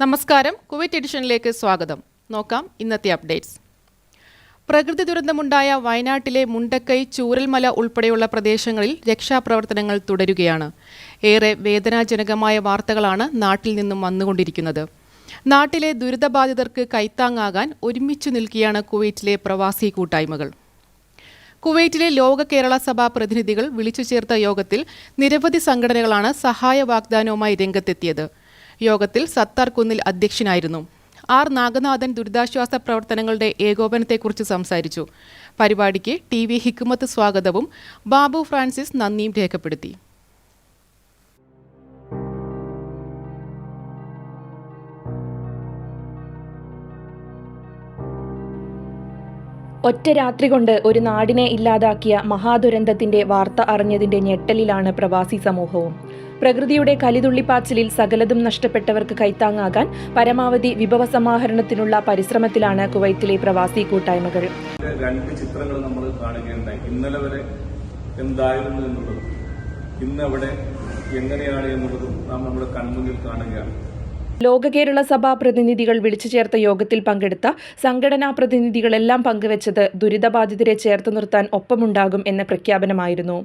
നമസ്കാരം. കുവൈറ്റ് എഡിഷനിലേക്ക് സ്വാഗതം. നോക്കാം ഇന്നത്തെ അപ്ഡേറ്റ്സ്. പ്രകൃതി ദുരന്തമുണ്ടായ വയനാട്ടിലെ മുണ്ടക്കൈ ചൂരൽമല ഉൾപ്പെടെയുള്ള പ്രദേശങ്ങളിൽ രക്ഷാപ്രവർത്തനങ്ങൾ തുടരുകയാണ്. ഏറെ വേദനാജനകമായ വാർത്തകളാണ് നാട്ടിൽ നിന്നും വന്നുകൊണ്ടിരിക്കുന്നത്. നാട്ടിലെ ദുരിതബാധിതർക്ക് കൈത്താങ്ങാകാൻ ഒരുമിച്ചു നിൽക്കുകയാണ് കുവൈറ്റിലെ പ്രവാസി കൂട്ടായ്മകൾ. കുവൈറ്റിലെ ലോക കേരള സഭാ പ്രതിനിധികൾ വിളിച്ചു ചേർത്ത യോഗത്തിൽ നിരവധി സംഘടനകളാണ് സഹായ വാഗ്ദാനവുമായി രംഗത്തെത്തിയത്. യോഗത്തിൽ സത്താർ കുന്നിൽ അധ്യക്ഷനായിരുന്നു. ആർ നാഗനാഥൻ ദുരിതാശ്വാസ പ്രവർത്തനങ്ങളുടെ ഏകോപനത്തെക്കുറിച്ച് സംസാരിച്ചു. പരിപാടിക്ക് ടി വി ഹിക്കുമത്ത് സ്വാഗതവും ബാബു ഫ്രാൻസിസ് നന്ദിയും രേഖപ്പെടുത്തി. ഒറ്റ രാത്രി കൊണ്ട് ഒരു നാടിനെ ഇല്ലാതാക്കിയ മഹാദുരന്തത്തിന്റെ വാർത്ത അറിഞ്ഞതിന്റെ ഞെട്ടലിലാണ് പ്രവാസി സമൂഹവും. പ്രകൃതിയുടെ കലിതുള്ളിപ്പാച്ചിലിൽ സകലതും നഷ്ടപ്പെട്ടവർക്ക് കൈത്താങ്ങാകാൻ പരമാവധി വിഭവ സമാഹരണത്തിനുള്ള പരിശ്രമത്തിലാണ് കുവൈത്തിലെ പ്രവാസി കൂട്ടായ്മകൾ. രണ്ട് ചിത്രങ്ങൾ നമ്മൾ കാണുകയുണ്ടായി. ഇന്നലെ വരെ എന്തായിരുന്നു എന്നുള്ളതും ഇന്ന് അവിടെ എങ്ങനെയാണ് എന്നുള്ളതും നാം നമ്മുടെ കൺമുന്നിൽ കാണുകയാണ്. ലോക കേരള സഭാ പ്രതിനിധികൾ വിളിച്ചു ചേർത്ത യോഗത്തിൽ പങ്കെടുത്ത സംഘടനാ പ്രതിനിധികളെല്ലാം പങ്കുവച്ചത് ദുരിതബാധിതരെ ചേർത്ത് നിർത്താൻ ഒപ്പമുണ്ടാകും എന്ന പ്രഖ്യാപനമായിരുന്നു.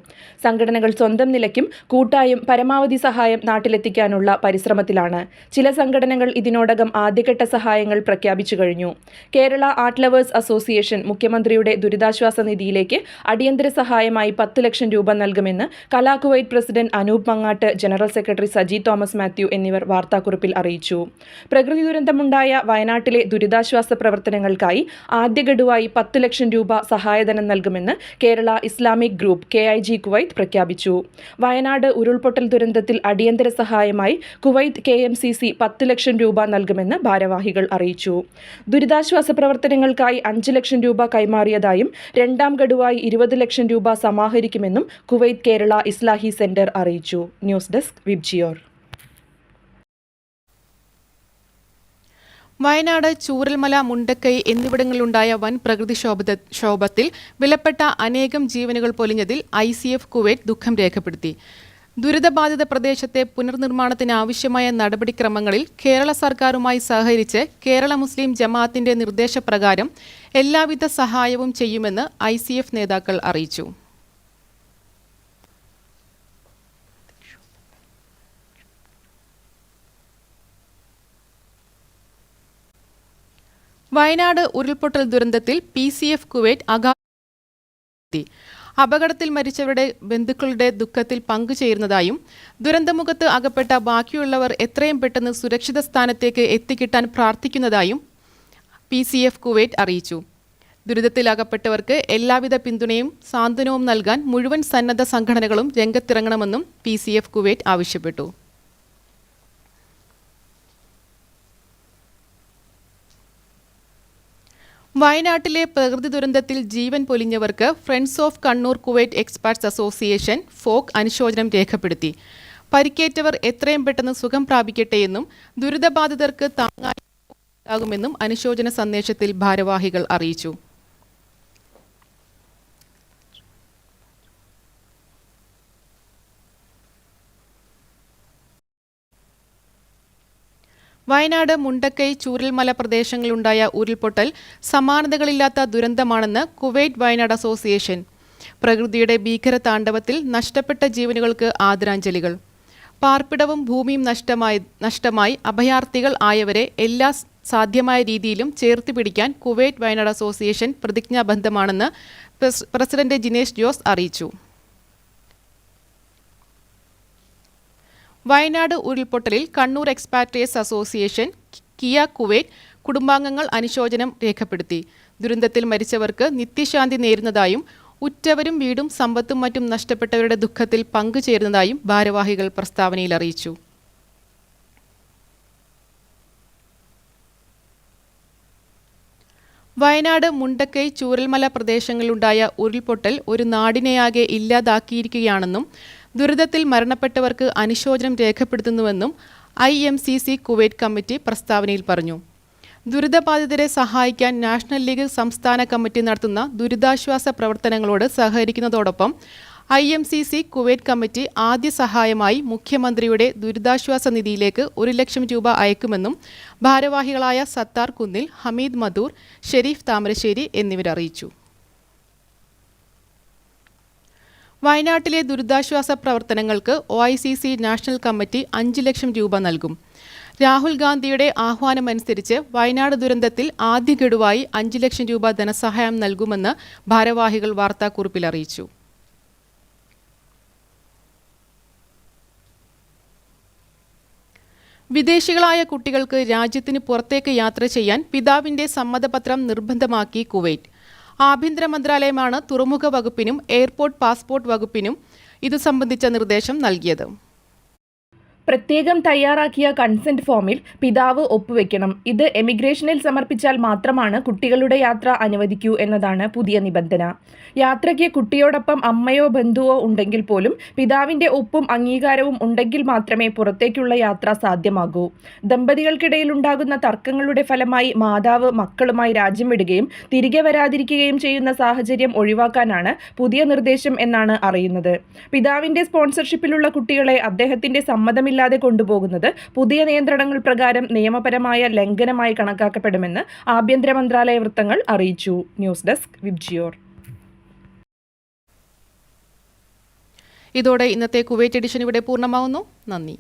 സംഘടനകൾ സ്വന്തം നിലയ്ക്കും കൂട്ടായും പരമാവധി സഹായം നാട്ടിലെത്തിക്കാനുള്ള പരിശ്രമത്തിലാണ്. ചില സംഘടനകൾ ഇതിനോടകം ആദ്യഘട്ട സഹായങ്ങൾ പ്രഖ്യാപിച്ചു കഴിഞ്ഞു. കേരള ആർട്ട് ലവേഴ്സ് അസോസിയേഷൻ മുഖ്യമന്ത്രിയുടെ ദുരിതാശ്വാസ നിധിയിലേക്ക് അടിയന്തര സഹായമായി പത്ത് ലക്ഷം രൂപ നൽകുമെന്ന് Kala Kuwait president Anoop Mangattu general secretary Saji Thomas Mathew എന്നിവർ വാർത്താക്കുറിപ്പിൽ അറിയിച്ചു. പ്രകൃതി ദുരന്തമുണ്ടായ വയനാട്ടിലെ ദുരിതാശ്വാസ പ്രവർത്തനങ്ങൾക്കായി ആദ്യ ഗഡുവായി പത്ത് ലക്ഷം രൂപ സഹായധനം നൽകുമെന്ന് Kerala Islamic group K I G Kuwait പ്രഖ്യാപിച്ചു. വയനാട് ഉരുൾപൊട്ടൽ ദുരന്തത്തിൽ അടിയന്തര സഹായമായി Kuwait K M C C പത്ത് ലക്ഷം രൂപ നൽകുമെന്ന് ഭാരവാഹികൾ അറിയിച്ചു. ദുരിതാശ്വാസ പ്രവർത്തനങ്ങൾക്കായി അഞ്ച് ലക്ഷം രൂപ കൈമാറിയതായും രണ്ടാം ഗഡുവായി ഇരുപത് ലക്ഷം രൂപ സമാഹരിക്കുമെന്നും കുവൈത്ത് കേരള ഇസ്ലാഹി സെന്റർ അറിയിച്ചു. News desk VIBGYOR. Wayanad Chooralmala Mundakkai എന്നിവിടങ്ങളിലുണ്ടായ വൻ പ്രകൃതിക്ഷോഭ ക്ഷോഭത്തിൽ വിലപ്പെട്ട അനേകം ജീവനുകൾ പൊലിഞ്ഞതിൽ ഐ സി എഫ് കുവൈറ്റ് ദുഃഖം രേഖപ്പെടുത്തി. ദുരിതബാധിത പ്രദേശത്തെ പുനർനിർമ്മാണത്തിന് ആവശ്യമായ നടപടിക്രമങ്ങളിൽ കേരള സർക്കാരുമായി സഹകരിച്ച് കേരള മുസ്ലിം ജമാഅത്തിന്റെ നിർദ്ദേശപ്രകാരം എല്ലാവിധ സഹായവും ചെയ്യുമെന്ന് ഐ നേതാക്കൾ അറിയിച്ചു. വയനാട് ഉരുൾപൊട്ടൽ ദുരന്തത്തിൽ പി സി എഫ് കുവൈറ്റ് അഗാ അപകടത്തിൽ മരിച്ചവരുടെ ബന്ധുക്കളുടെ ദുഃഖത്തിൽ പങ്കുചേരുന്നതായും ദുരന്തമുഖത്ത് അകപ്പെട്ട ബാക്കിയുള്ളവർ എത്രയും പെട്ടെന്ന് സുരക്ഷിത സ്ഥാനത്തേക്ക് എത്തിക്കിട്ടാൻ പ്രാർത്ഥിക്കുന്നതായും പി സി എഫ് കുവൈറ്റ് അറിയിച്ചു. ദുരിതത്തിൽ അകപ്പെട്ടവർക്ക് എല്ലാവിധ പിന്തുണയും സാന്ത്വനവും നൽകാൻ മുഴുവൻ സന്നദ്ധ സംഘടനകളും രംഗത്തിറങ്ങണമെന്നും പി സി എഫ് കുവൈറ്റ് ആവശ്യപ്പെട്ടു. വയനാട്ടിലെ പ്രകൃതി ദുരന്തത്തിൽ ജീവൻ പൊലിഞ്ഞവർക്ക് friends of Kannur Kuwait experts association FOKE അനുശോചനം രേഖപ്പെടുത്തി. പരിക്കേറ്റവർ എത്രയും പെട്ടെന്ന് സുഖം പ്രാപിക്കട്ടെയെന്നും ദുരിതബാധിതർക്ക് താങ്ങായി ഉണ്ടാകുമെന്നും അനുശോചന സന്ദേശത്തിൽ ഭാരവാഹികൾ അറിയിച്ചു. വയനാട് മുണ്ടക്കൈ ചൂരൽമല പ്രദേശങ്ങളിലുണ്ടായ ഉരുൾപൊട്ടൽ സമാനതകളില്ലാത്ത ദുരന്തമാണെന്ന് കുവൈറ്റ് വയനാട് അസോസിയേഷൻ. പ്രകൃതിയുടെ ഭീകര താണ്ഡവത്തിൽ നഷ്ടപ്പെട്ട ജീവനുകൾക്ക് ആദരാഞ്ജലികൾ. പാർപ്പിടവും ഭൂമിയും നഷ്ടമായി നഷ്ടമായി അഭയാർത്ഥികൾ ആയവരെ എല്ലാ സാധ്യമായ രീതിയിലും ചേർത്ത് പിടിക്കാൻ കുവൈറ്റ് വയനാട് അസോസിയേഷൻ പ്രതിജ്ഞാബദ്ധമാണെന്ന് പ്രസിഡന്റ് ജിനേഷ് ജോസ് അറിയിച്ചു. വയനാട് ഉരുൾപൊട്ടലിൽ Kannur expatriates association KIA Kuwait കുടുംബാംഗങ്ങൾ അനുശോചനം രേഖപ്പെടുത്തി. ദുരന്തത്തിൽ മരിച്ചവർക്ക് നിത്യശാന്തി നേരുന്നതായും ഉറ്റവരും വീടും സമ്പത്തും മറ്റും നഷ്ടപ്പെട്ടവരുടെ ദുഃഖത്തിൽ പങ്കുചേരുന്നതായും ഭാരവാഹികൾ പ്രസ്താവനയിൽ അറിയിച്ചു. വയനാട് മുണ്ടക്കൈ ചൂരൽമല പ്രദേശങ്ങളിലുണ്ടായ ഉരുൾപൊട്ടൽ ഒരു നാടിനെയാകെ ഇല്ലാതാക്കിയിരിക്കുകയാണെന്നും ദുരിതത്തിൽ മരണപ്പെട്ടവർക്ക് അനുശോചനം രേഖപ്പെടുത്തുന്നുവെന്നും I M C C Kuwait committee പ്രസ്താവനയിൽ പറഞ്ഞു. ദുരിതബാധിതരെ സഹായിക്കാൻ നാഷണൽ ലീഗ് സംസ്ഥാന കമ്മിറ്റി നടത്തുന്ന ദുരിതാശ്വാസ പ്രവർത്തനങ്ങളോട് സഹകരിക്കുന്നതോടൊപ്പം I M C C Kuwait committee ആദ്യ സഹായമായി മുഖ്യമന്ത്രിയുടെ ദുരിതാശ്വാസ നിധിയിലേക്ക് ഒരു ലക്ഷം രൂപ അയക്കുമെന്നും ഭാരവാഹികളായ സത്താർ കുന്നിൽ ഹമീദ് മധൂർ ഷെരീഫ് താമരശ്ശേരി എന്നിവർ അറിയിച്ചു വയനാട്ടിലെ ദുരിതാശ്വാസ പ്രവർത്തനങ്ങൾക്ക് O I C C national committee അഞ്ച് ലക്ഷം രൂപ നൽകും. രാഹുൽ ഗാന്ധിയുടെ ആഹ്വാനമനുസരിച്ച് വയനാട് ദുരന്തത്തിൽ ആദ്യ ഗഡുവായി അഞ്ച് ലക്ഷം രൂപ ധനസഹായം നൽകുമെന്ന് ഭാരവാഹികൾ വാർത്താക്കുറിപ്പിൽ അറിയിച്ചു. വിദേശികളായ കുട്ടികൾക്ക് രാജ്യത്തിന് പുറത്തേക്ക് യാത്ര ചെയ്യാൻ പിതാവിന്റെ സമ്മതപത്രം നിർബന്ധമാക്കി കുവൈറ്റ്. ആഭ്യന്തര മന്ത്രാലയമാണ് തുറമുഖ വകുപ്പിനും എയർപോർട്ട് പാസ്പോർട്ട് വകുപ്പിനും ഇതു സംബന്ധിച്ച നിർദ്ദേശം നൽകിയത്. പ്രത്യേകം തയ്യാറാക്കിയ കൺസെന്റ് ഫോമിൽ പിതാവ് ഒപ്പുവെക്കണം. ഇത് എമിഗ്രേഷനിൽ സമർപ്പിച്ചാൽ മാത്രമാണ് കുട്ടികളുടെ യാത്ര അനുവദിക്കൂ എന്നതാണ് പുതിയ നിബന്ധന. യാത്രയ്ക്ക് കുട്ടിയോടൊപ്പം അമ്മയോ ബന്ധുവോ ഉണ്ടെങ്കിൽ പോലും പിതാവിന്റെ ഒപ്പും അംഗീകാരവും ഉണ്ടെങ്കിൽ മാത്രമേ പുറത്തേക്കുള്ള യാത്ര സാധ്യമാകൂ. ദമ്പതികൾക്കിടയിൽ ഉണ്ടാകുന്ന തർക്കങ്ങളുടെ ഫലമായി മാതാവ് മക്കളുമായി രാജ്യം വിടുകയും തിരികെ വരാതിരിക്കുകയും ചെയ്യുന്ന സാഹചര്യം ഒഴിവാക്കാനാണ് പുതിയ നിർദ്ദേശം എന്നാണ് അറിയുന്നത്. പിതാവിന്റെ സ്പോൺസർഷിപ്പിലുള്ള കുട്ടികളെ അദ്ദേഹത്തിന്റെ സമ്മതമില്ലാതെ കൊണ്ടുപോകുന്നത്. പുതിയ നിയന്ത്രണങ്ങൾ പ്രകാരം നിയമപരമായ ലംഘനമായി കണക്കാക്കപ്പെടുമെന്ന് ആഭ്യന്തര മന്ത്രാലയ വൃത്തങ്ങൾ അറിയിച്ചു. News desk VIBGYOR. ഇതോടെ ഇന്നത്തെ കുവൈറ്റ് എഡിഷൻ ഇവിടെ പൂർണമാവുന്നു. നന്ദി.